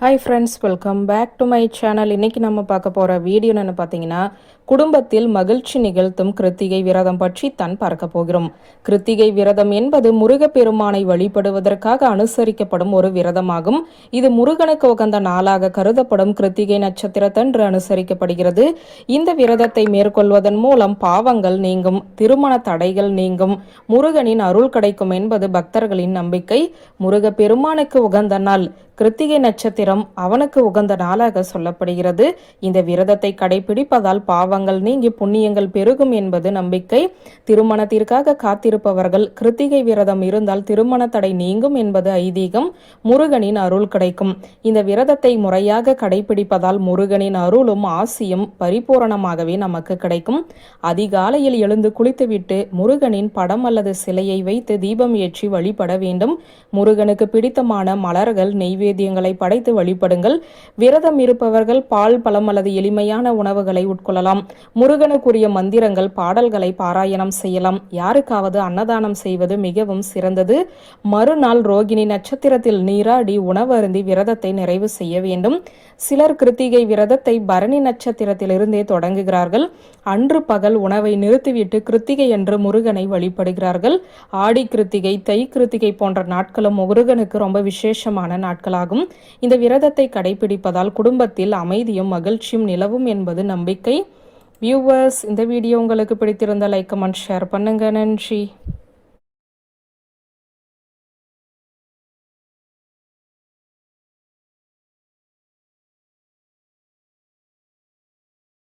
Hi friends welcome back to my channel இன்னைக்கு நம்ம பார்க்க போகிற வீடியோ என்னன்னு பார்த்தீங்கன்னா குடும்பத்தில் மகிழ்ச்சி நிகழ்த்தும் கிருத்திகை விரதம் பற்றி தான் பார்க்க போகிறோம். கிருத்திகை விரதம் என்பது முருகப்பெருமானை வழிபடுவதற்காக அனுசரிக்கப்படும் ஒரு விரதமாகும். இது முருகனுக்கு உகந்த நாளாக கருதப்படும் கிருத்திகை நட்சத்திரத்தன்று அனுசரிக்கப்படுகிறது. இந்த விரதத்தை மேற்கொள்வதன் மூலம் பாவங்கள் நீங்கும் திருமண தடைகள் நீங்கும் முருகனின் அருள் கிடைக்கும் என்பது பக்தர்களின் நம்பிக்கை. முருகப்பெருமானுக்கு உகந்த நாள் கிருத்திகை நட்சத்திரம் அவனுக்கு உகந்த நாளாக சொல்லப்படுகிறது. இந்த விரதத்தை கடைபிடிப்பதால் பாவங்கள் நீங்கி புண்ணியங்கள் பெருகும் என்பது நம்பிக்கை. திருமணத்திற்காக காத்திருப்பவர்கள் கிருத்திகை விரதம் இருந்தால் திருமண தடை நீங்கும் என்பது ஐதீகம். முருகனின் அருள் கிடைக்கும். இந்த விரதத்தை முறையாக கடைபிடிப்பதால் முருகனின் அருளும் ஆசியும் பரிபூரணமாகவே நமக்கு கிடைக்கும். அதிகாலையில் எழுந்து குளித்துவிட்டு முருகனின் படம் அல்லது சிலையை வைத்து தீபம் ஏற்றி வழிபட வேண்டும். முருகனுக்கு பிடித்தமான மலர்கள் நைவேத்தியங்களை படைத்து வழிபடுங்கள். விரதம் இருப்பவர்கள் பால் பழம் அல்லது எளிமையான உணவுகளை உட்கொள்ளலாம். முருகனுக்குரிய மந்திரங்கள் பாடல்களை பாராயணம் செய்யலாம். யாருக்காவது அன்னதானம் செய்வது மிகவும் சிறந்தது. மறுநாள் ரோகிணி நட்சத்திரத்தில் நீராடி உணவருந்தி விரதத்தை நிறைவு செய்ய வேண்டும். சிலர் கிருத்திகை விரதத்தை பரணி நட்சத்திரத்திலிருந்தே தொடங்குகிறார்கள். அன்று பகல் உணவை நிறுத்திவிட்டு கிருத்திகை என்று முருகனை வழிபடுகிறார்கள். ஆடி கிருத்திகை தை கிருத்திகை போன்ற நாட்களும் முருகனுக்கு ரொம்ப விசேஷமான நாட்கள் நாட்களாகும். இந்த விரதத்தை கடைபிடிப்பதால் குடும்பத்தில் அமைதியும் மகிழ்ச்சியும் நிலவும் என்பது நம்பிக்கை. வியூவர்ஸ் இந்த வீடியோ உங்களுக்கு பிடித்திருந்த லைக் கமெண்ட் ஷேர் பண்ணுங்க. நன்றி.